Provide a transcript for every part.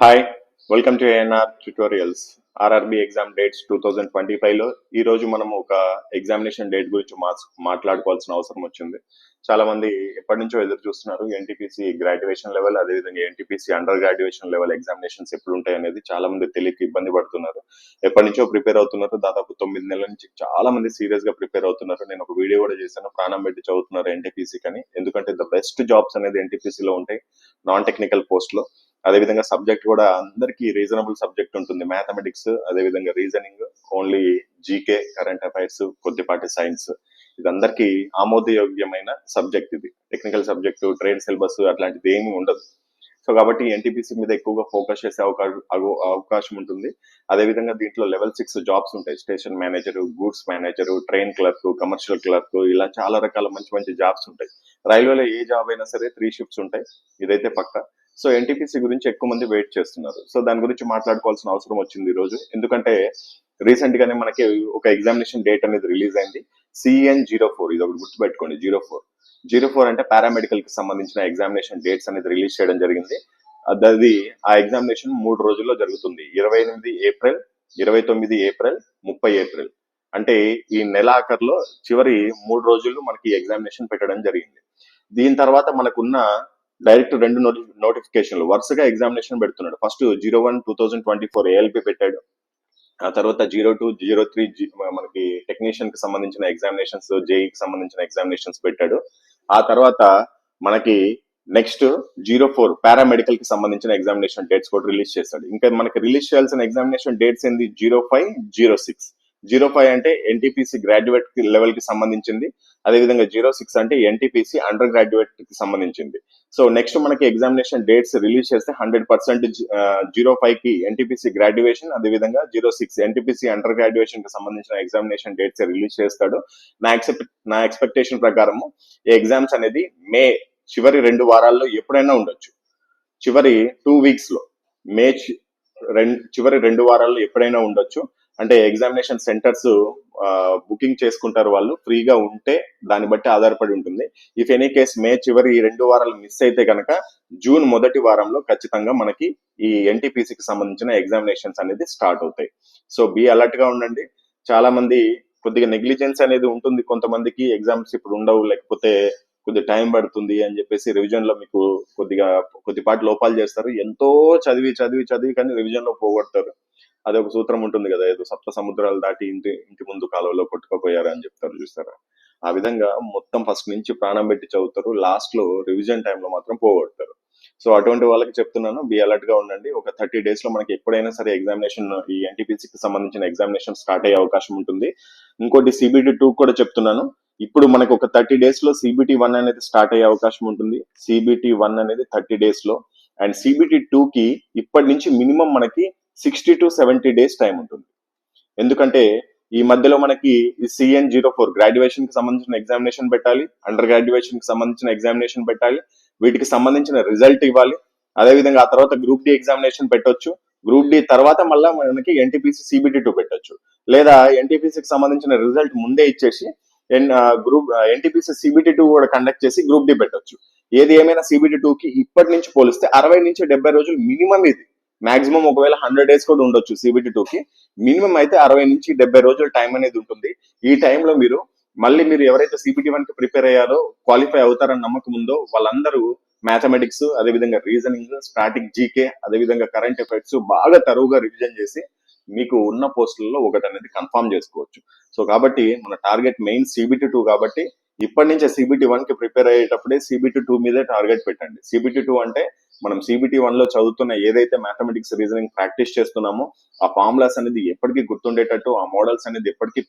Hi welcome to ANR tutorials RRB exam dates two thousand twenty ఫైవ్లో ఈ రోజు మనం ఒక ఎగ్జామినేషన్ డేట్ గురించి మా మాట్లాడుకోవాల్సిన అవసరం వచ్చింది. చాలా మంది ఎప్పటి నుంచో ఎదురు చూస్తున్నారు ఎన్టీపీసీ గ్రాడ్యుయేషన్ లెవెల్ అదేవిధంగా NTPC under graduation level examinations ఎప్పుడు ఉంటాయి అనేది చాలా మంది తెలియక ఇబ్బంది పడుతున్నారు. ఎప్పటి నుంచో ప్రిపేర్ అవుతున్నారు దాదాపు తొమ్మిది నెలల నుంచి చాలా మంది సీరియస్గా ప్రిపేర్ అవుతున్నారు. నేను ఒక వీడియో కూడా చేశాను ప్రాణం పెట్టి చదువుతున్నారు ఎన్టీపీసీ కానీ ఎందుకంటే ద బెస్ట్ జాబ్స్ అనేది ఎన్టీపీసీలో లో ఉంటాయి నాన్ టెక్నికల్ పోస్ట్లో. అదేవిధంగా సబ్జెక్ట్ కూడా అందరికీ రీజనబుల్ సబ్జెక్ట్ ఉంటుంది. మ్యాథమెటిక్స్ అదేవిధంగా reasoning only GK current affairs కొద్దిపాటి సైన్స్ ఇది ఆమోదయోగ్యమైన సబ్జెక్ట్ ఇది. టెక్నికల్ సబ్జెక్టు ట్రేడ్ సిలబస్ అట్లాంటిది ఏమీ ఉండదు. సో కాబట్టి ఎన్టీపీసీ మీద ఎక్కువగా ఫోకస్ చేసే అవకాశం అవకాశం ఉంటుంది. అదేవిధంగా దీంట్లో లెవెల్ సిక్స్ జాబ్స్ ఉంటాయి. Station manager goods manager train clerk commercial clerk ఇలా చాలా రకాల మంచి మంచి జాబ్స్ ఉంటాయి. రైల్వేలో ఏ జాబ్ అయినా సరే త్రీ షిఫ్ట్స్ ఉంటాయి. ఇదైతే పక్క. సో ఎన్టీపీసీ గురించి ఎక్కువ మంది వెయిట్ చేస్తున్నారు. సో దాని గురించి మాట్లాడుకోవాల్సిన అవసరం వచ్చింది ఈ రోజు ఎందుకంటే రీసెంట్ గానే మనకి ఒక ఎగ్జామినేషన్ డేట్ అనేది రిలీజ్ అయింది. సిఎన్ జీరో ఫోర్ ఇది ఒకటి గుర్తుపెట్టుకోండి జీరో ఫోర్ జీరో ఫోర్ అంటే పారామెడికల్కి సంబంధించిన ఎగ్జామినేషన్ డేట్స్ అనేది రిలీజ్ చేయడం జరిగింది. అది అది ఆ ఎగ్జామినేషన్ మూడు రోజుల్లో జరుగుతుంది. ఇరవై ఎనిమిది ఏప్రిల్ ఇరవై తొమ్మిది ఏప్రిల్ ముప్పై ఏప్రిల్. అంటే ఈ నెలాఖరులో చివరి మూడు రోజులు మనకి ఎగ్జామినేషన్ పెట్టడం జరిగింది. దీని తర్వాత మనకున్న డైరెక్ట్ రెండు నోటి నోటిఫికేషన్లు. వరుసగా ఎగ్జామినేషన్ పెడుతున్నాడు. First zero one two thousand twenty four ALP పెట్టాడు. ఆ తర్వాత జీరో టూ జీరో త్రీ మనకి టెక్నీషియన్కి సంబంధించిన ఎగ్జామినేషన్స్ జేఈకి సంబంధించిన ఎగ్జామినేషన్స్ పెట్టాడు. ఆ తర్వాత మనకి నెక్స్ట్ జీరో ఫోర్ పారామెడికల్కి సంబంధించిన ఎగ్జామినేషన్ డేట్స్ కూడా రిలీజ్ చేశాడు. ఇంకా మనకి రిలీజ్ చేయాల్సిన ఎగ్జామినేషన్ డేట్స్ ఏంది? Zero five zero six. Zero five అంటే ఎన్టీపీసీ గ్రాడ్యుయేట్ లెవెల్కి సంబంధించింది. అదేవిధంగా జీరో సిక్స్ అంటే ఎన్టీపీసీ అండర్ గ్రాడ్యుయేట్కి సంబంధించింది. సో నెక్స్ట్ మనకి ఎగ్జామినేషన్ డేట్స్ రిలీజ్ చేస్తే హండ్రెడ్ పర్సెంట్ జీరో ఫైవ్కి ఎన్టీపీసీ గ్రాడ్యుయేషన్ అదేవిధంగా జీరో సిక్స్ ఎన్టీపీసీ అండర్ గ్రాడ్యుయేషన్కి సంబంధించిన ఎగ్జామినేషన్ డేట్స్ రిలీజ్ చేస్తాడు. నా ఎక్సెప్ట్ నా ఎక్స్పెక్టేషన్ ప్రకారము ఈ ఎగ్జామ్స్ అనేది మే చివరి రెండు వారాల్లో ఎప్పుడైనా ఉండొచ్చు. చివరి టూ వీక్స్లో మే చి- చివరి రెండు వారాల్లో ఎప్పుడైనా ఉండొచ్చు. అంటే ఎగ్జామినేషన్ సెంటర్స్ బుకింగ్ చేసుకుంటారు వాళ్ళు. ఫ్రీగా ఉంటే దాన్ని బట్టి ఆధారపడి ఉంటుంది. ఇఫ్ ఎనీ కేస్ మే చివరి ఈ రెండు వారాలు మిస్ అయితే కనుక జూన్ మొదటి వారంలో ఖచ్చితంగా మనకి ఈ ఎన్టీపీసీకి సంబంధించిన ఎగ్జామినేషన్స్ అనేది స్టార్ట్ అవుతాయి. సో బీ అలర్ట్గా ఉండండి. చాలా మంది కొద్దిగా నెగ్లిజెన్స్ అనేది ఉంటుంది. కొంతమందికి ఎగ్జామ్స్ ఇప్పుడు ఉండవు. లేకపోతే కొద్ది టైం పడుతుంది అని చెప్పేసి రివిజన్లో మీకు కొద్దిగా కొద్దిపాటి లోపాలు చేస్తారు. ఎంతో చదివి చదివి చదివి కానీ రివిజన్లో పోగొడతారు. అది ఒక సూత్రం ఉంటుంది కదా ఏదో సప్త సముద్రాలు దాటి ఇంటి ఇంటి ముందు కాలువలో కొట్టుకుపోయారు అని చెప్తారు చూస్తారా ఆ విధంగా మొత్తం ఫస్ట్ నుంచి ప్రాణం పెట్టి చదువుతారు లాస్ట్లో రివిజన్ టైంలో మాత్రం పోగొడతారు. సో అటువంటి వాళ్ళకి చెప్తున్నాను బి అలర్ట్గా ఉండండి. ఒక థర్టీ డేస్లో మనకి ఎప్పుడైనా సరే ఎగ్జామినేషన్ ఈ ఎన్టీపీసీకి సంబంధించిన ఎగ్జామినేషన్ స్టార్ట్ అయ్యే అవకాశం ఉంటుంది. ఇంకోటి సిబిటి టూ కూడా చెప్తున్నాను. ఇప్పుడు మనకు ఒక థర్టీ డేస్లో సిబిటి వన్ అనేది స్టార్ట్ అయ్యే అవకాశం ఉంటుంది. సిబిటి వన్ అనేది థర్టీ డేస్లో. అండ్ సిబిటి టూ కి ఇప్పటి నుంచి మినిమం మనకి sixty to seventy days time ఉంటుంది. ఎందుకంటే ఈ మధ్యలో మనకి సిఎన్ జీరో ఫోర్ గ్రాడ్యుయేషన్కి సంబంధించిన ఎగ్జామినేషన్ పెట్టాలి అండర్ గ్రాడ్యుయేషన్కి సంబంధించిన ఎగ్జామినేషన్ పెట్టాలి వీటికి సంబంధించిన రిజల్ట్ ఇవ్వాలి. అదేవిధంగా ఆ తర్వాత గ్రూప్ డి ఎగ్జామినేషన్ పెట్టొచ్చు. గ్రూప్ డి తర్వాత మళ్ళీ మనకి ఎన్టీపీసీ సిబిటి టూ పెట్టొచ్చు. లేదా ఎన్టీపీసీకి సంబంధించిన రిజల్ట్ ముందే ఇచ్చేసి గ్రూప్ ఎన్టీపీసీ సిబిటి టూ కూడా కండక్ట్ చేసి గ్రూప్ డి పెట్టొచ్చు. ఏది ఏమైనా సిబిటి టూ కి ఇప్పటి నుంచి పోలిస్తే అరవై నుంచి డెబ్బై రోజులు మినిమం ఇది. మాక్సిమం ఒకవేళ హండ్రెడ్ డేస్ కూడా ఉండొచ్చు సిబిటి టూ కి. మినిమం అయితే అరవై నుంచి డెబ్బై రోజుల టైం అనేది ఉంటుంది. ఈ టైంలో మీరు మళ్ళీ మీరు ఎవరైతే సిబిటి వన్కి ప్రిపేర్ అయ్యారో క్వాలిఫై అవుతారని నమ్మకం ఉందో వాళ్ళందరూ మ్యాథమెటిక్స్ అదేవిధంగా రీజనింగ్ స్టాటిక్ జీకే అదేవిధంగా కరెంట్ ఎఫెక్ట్స్ బాగా తరువుగా రివిజన్ చేసి మీకు ఉన్న పోస్టులలో ఒకటి అనేది కన్ఫర్మ్ చేసుకోవచ్చు. సో కాబట్టి మన టార్గెట్ మెయిన్ సిబిటి టూ కాబట్టి ఇప్పటి నుంచే సిబిటి వన్కి ప్రిపేర్ అయ్యేటప్పుడే సిబిటి టూ మీదే టార్గెట్ పెట్టండి. సిబిటి టూ అంటే మనం సిబిటి వన్లో చదువుతున్న ఏదైతే మ్యాథమెటిక్స్ రీజనింగ్ ప్రాక్టీస్ చేస్తున్నామో ఆ ఫార్ములాస్ అనేది ఎప్పటికీ గుర్తుండేటట్టు ఆ మోడల్స్ అనేది ఎప్పటికీ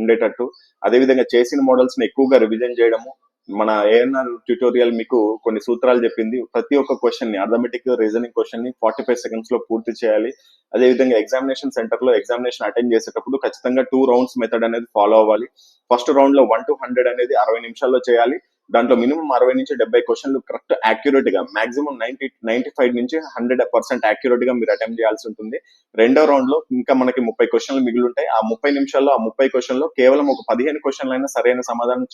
ఉండేటట్టు. అదేవిధంగా చేసిన మోడల్స్ని ఎక్కువగా రివిజన్ చేయడము. మన ఏఎన్ఆర్ ట్యూటోరియల్ మీకు కొన్ని సూత్రాలు చెప్పింది. ప్రతి ఒక్క క్వశ్చన్ని అర్థమెటిక్ రీజనింగ్ క్వశ్చన్ని ఫార్టీ ఫైవ్ సెకండ్స్లో పూర్తి చేయాలి. అదేవిధంగా ఎగ్జామినేషన్ సెంటర్లో ఎగ్జామినేషన్ అటెండ్ చేసేటప్పుడు ఖచ్చితంగా టూ రౌండ్స్ మెథడ్ అనేది ఫాలో అవ్వాలి. ఫస్ట్ రౌండ్లో వన్ టు హండ్రెడ్ అనేది అరవై నిమిషాల్లో చేయాలి. దాంట్లో మినిమం అరవై నుంచి డెబ్బై క్వశ్చన్లు కరెక్ట్ యాక్యురేట్గా మాక్సిమం నైన్టీ నైన్టీ ఫైవ్ నుంచి హండ్రెడ్ పర్సెంట్ యాక్యురేట్గా మీరు అటెంప్ట్ చేయాల్సి ఉంటుంది. రెండో రౌండ్లో ఇంకా మనకి ముప్పై క్వశ్చన్లు మిగిలి ఉంటాయి ఆ ముప్పై నిమిషాల్లో ఆ ముప్పై క్వశ్చన్లో కేవలం ఒక పదిహేను క్వశ్చన్లు అయినా సరైన సమాధానం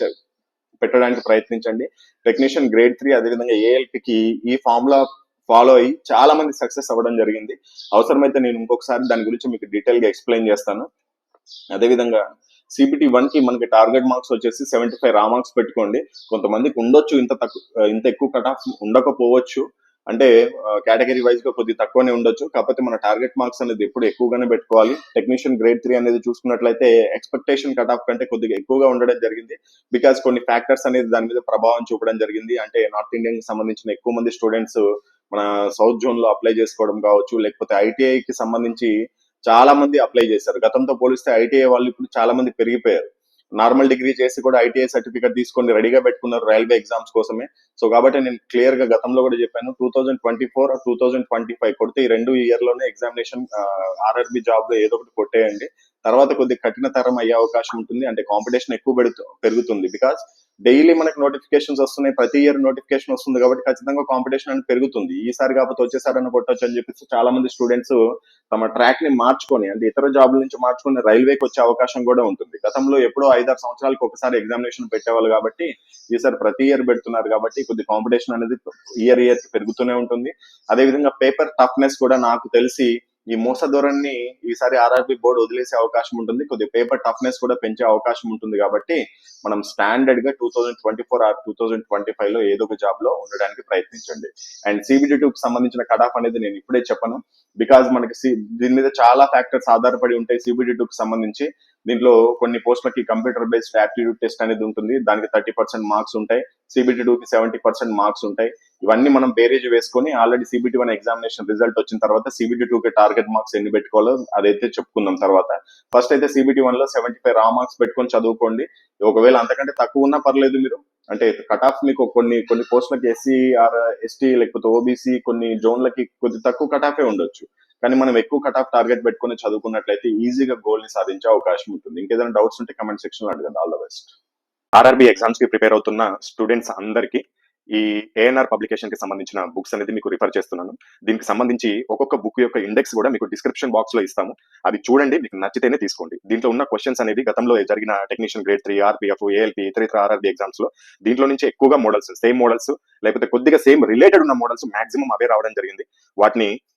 పెట్టడానికి ప్రయత్నించండి. టెక్నీషియన్ గ్రేడ్ త్రీ అదేవిధంగా ఏఎల్పికి ఈ ఫార్ములా ఫాలో అయ్యి చాలా మంది సక్సెస్ అవ్వడం జరిగింది. అవసరమైతే నేను ఇంకొకసారి దాని గురించి మీకు డీటెయిల్గా ఎక్స్ప్లెయిన్ చేస్తాను. అదేవిధంగా సిబిటి వన్కి మనకి టార్గెట్ మార్క్స్ వచ్చేసి సెవెంటీ ఫైవ్ రా మార్క్స్ పెట్టుకోండి. కొంతమందికి ఉండొచ్చు ఇంత తక్కువ ఇంత ఎక్కువ కట్ ఆఫ్ ఉండకపోవచ్చు. అంటే కేటగిరీ వైజ్గా కొద్ది తక్కువనే ఉండొచ్చు. కాకపోతే మన టార్గెట్ మార్క్స్ అనేది ఎప్పుడు ఎక్కువగానే పెట్టుకోవాలి. టెక్నీషియన్ గ్రేడ్ త్రీ అనేది చూసుకున్నట్లయితే ఎక్స్పెక్టేషన్ కట్ ఆఫ్ కంటే కొద్దిగా ఎక్కువగా ఉండడం జరిగింది. బికాస్ కొన్ని ఫ్యాక్టర్స్ అనేది దాని మీద ప్రభావం చూపడం జరిగింది. అంటే నార్త్ ఇండియన్కి సంబంధించిన ఎక్కువ మంది స్టూడెంట్స్ మన సౌత్ జోన్లో అప్లై చేసుకోవడం కావచ్చు లేకపోతే ఐటీఐ కి సంబంధించి చాలా మంది అప్లై చేశారు. గతంతో పోలిస్తే ఐటీఐ వాళ్ళు ఇప్పుడు చాలా మంది పెరిగిపోయారు. నార్మల్ డిగ్రీ చేసి కూడా ఐటీఐ సర్టిఫికేట్ తీసుకొని రెడీగా పెట్టుకున్నారు రైల్వే ఎగ్జామ్స్ కోసమే. సో కాబట్టి నేను క్లియర్గా గతంలో కూడా చెప్పాను two thousand twenty four two thousand twenty five కొడితే ఈ రెండు ఇయర్లోనే ఎగ్జామినేషన్ ఆర్ఆర్బి జాబ్లో ఏదో ఒకటి కొట్టేయండి. తర్వాత కొద్దిగా కఠిన తరం అయ్యే అవకాశం ఉంటుంది. అంటే కాంపిటీషన్ ఎక్కువ పెడుతు పెరుగుతుంది. బికాస్ డైలీ మనకు నోటిఫికేషన్స్ వస్తున్నాయి ప్రతి ఇయర్ నోటిఫికేషన్ వస్తుంది కాబట్టి ఖచ్చితంగా కాంపిటీషన్ అనేది పెరుగుతుంది. ఈసారి కాకపోతే వచ్చేసారని కొట్టొచ్చు అని చెప్పేసి చాలా మంది స్టూడెంట్స్ తమ ట్రాక్ని మార్చుకొని అంటే ఇతర జాబ్ల నుంచి మార్చుకొని రైల్వేకి వచ్చే అవకాశం కూడా ఉంటుంది. గతంలో ఎప్పుడో ఐదారు సంవత్సరాలకు ఒకసారి ఎగ్జామినేషన్ పెట్టేవాళ్ళు కాబట్టి ఈసారి ప్రతి ఇయర్ పెడుతున్నారు కాబట్టి కొద్ది కాంపిటీషన్ అనేది ఇయర్ ఇయర్ పెరుగుతూనే ఉంటుంది. అదేవిధంగా పేపర్ టఫ్నెస్ కూడా నాకు తెలిసి ఈ మోస ధోరణిని ఈసారి ఆర్ఆర్బి బోర్డు వదిలేసే అవకాశం ఉంటుంది. కొద్దిగా పేపర్ టఫ్నెస్ కూడా పెంచే అవకాశం ఉంటుంది కాబట్టి మనం స్టాండర్డ్గా two thousand twenty four or two thousand twenty ఫైవ్లో ఏదో ఒక జాబ్లో ఉండడానికి ప్రయత్నించండి. అండ్ సిబిటి టూ కి సంబంధించిన కట్ ఆఫ్ అనేది నేను ఇప్పుడే చెప్పను. బికాజ్ మనకి దీని మీద చాలా ఫ్యాక్టర్స్ ఆధారపడి ఉంటాయి సిబిటి టూ కి సంబంధించి. దీంట్లో కొన్ని పోస్టులకి కంప్యూటర్ బేస్డ్ యాప్టిట్యూడ్ టెస్ట్ అనేది ఉంటుంది. దానికి థర్టీ పర్సెంట్ మార్క్స్ ఉంటాయి. సిబిటి టూకి సెవెంటీ పర్సెంట్ మార్క్స్ ఉంటాయి. ఇవన్నీ మనం బేరేజ్ వేసుకొని already CBT one examination result వచ్చిన తర్వాత సిబిటి టూ కి టార్గెట్ మార్క్స్ ఎన్ని పెట్టుకోవాలో అదైతే చెప్పుకుందాం తర్వాత. ఫస్ట్ అయితే సిబిటి వన్లో సెవెంటీ ఫైవ్ రా మార్క్స్ పెట్టుకొని చదువుకోండి. ఒకవేళ అంతకంటే తక్కువ ఉన్నా పర్లేదు మీరు. అంటే కట్ ఆఫ్ మీకు కొన్ని కొన్ని పోస్టులకి ఎస్సీ ఆర్ ఎస్టీ లేకపోతే ఓబీసీ కొన్ని జోన్లకి కొద్ది తక్కువ కట్ ఆఫే ఉండొచ్చు. కానీ మనం ఎక్కువ కట్ ఆఫ్ టార్గెట్ పెట్టుకుని చదువుకున్నట్లయితే ఈజీగా గోల్ని సాధించే అవకాశం ఉంటుంది. ఇంకేదైనా డౌట్స్ ఉంటే కమెంట్ సెక్షన్లో అడగండి. ఆల్ ద బెస్ట్ ఆర్ఆర్బి ఎగ్జామ్స్కి ప్రిపేర్ అవుతున్న స్టూడెంట్స్ అందరికీ ఈ ఏఎన్ఆర్ పబ్లికేషన్కి సంబంధించిన బుక్స్ అనేది మీకు రిఫర్ చేస్తున్నాను. దీనికి సంబంధించి ఒక్కొక్క బుక్ యొక్క ఇండెక్స్ కూడా మీకు డిస్క్రిప్షన్ బాక్స్లో ఇస్తాము. అది చూడండి మీకు నచ్చితేనే తీసుకోండి. దీంట్లో ఉన్న క్వశ్చన్స్ అనేది గతంలో జరిగిన technician grade three RPF ALP ఇతర ఇతర ఆర్ఆర్బి ఎగ్జామ్స్లో దీంట్లో నుంచి ఎక్కువగా మోడల్స్ సేమ్ మోడల్స్ లేకపోతే కొద్దిగా సేమ్ రిలేటెడ్ ఉన్న మోడల్స్ మాక్సిమం అవే రావడం జరిగింది. వాటిని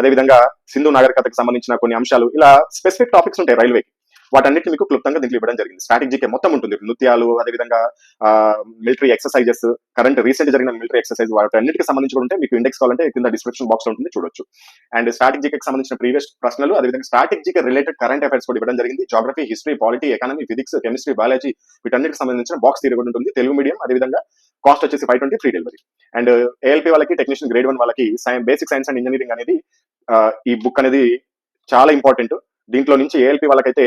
అదేవిధంగా సింధు నాగరికతకు సంబంధించిన కొన్ని అంశాలు ఇలా స్పెసిఫిక్ టాపిక్స్ ఉంటాయి రైల్వేకి. వాటన్నిటి మీకు క్లుప్తంగా దీంట్లో ఇవ్వడం జరిగింది. స్ట్రాటజీకే మొత్తం ఉంటుంది. నృత్యాలు అదేవిధంగా మిలిటరీ ఎక్సర్సైజెస్ కరెంట్ రీసెంట్ జరిగిన మిలిటరీ ఎక్సర్సైజ్ వాటన్నిటికి సంబంధించి కూడా ఉంటే మీకు ఇండెక్స్ కావాలంటే కింద డిస్క్రిప్షన్ బాక్స్ ఉంటుంది చూడొచ్చు. అండ్ స్ట్రాటజీకి సంబంధించిన ప్రీవియస్ ప్రశ్నలు అదేవిధంగా స్ట్రాటజీకి రిలేటెడ్ కరెంట్ అఫైర్స్ కూడా ఇవ్వడం జరిగింది. Geography history polity economy physics chemistry biology వీటన్నిటికి సంబంధించిన బాక్స్ తీరు కూడా ఉంటుంది. తెలుగు మీడియం అదేవిధంగా కాస్ట్ వచ్చేసి five twenty free delivery and ALP వాళ్ళకి టెక్నీషియన్ గ్రేడ్ వన్ వాళ్ళకి బేసిక్ సైన్స్ అండ్ ఇంజనీరింగ్ అనేది uh, ఈ బుక్ అనేది చాలా ఇంపార్టెంట్ దీంట్లో నుంచి ఏఎల్పి వాళ్ళకైతే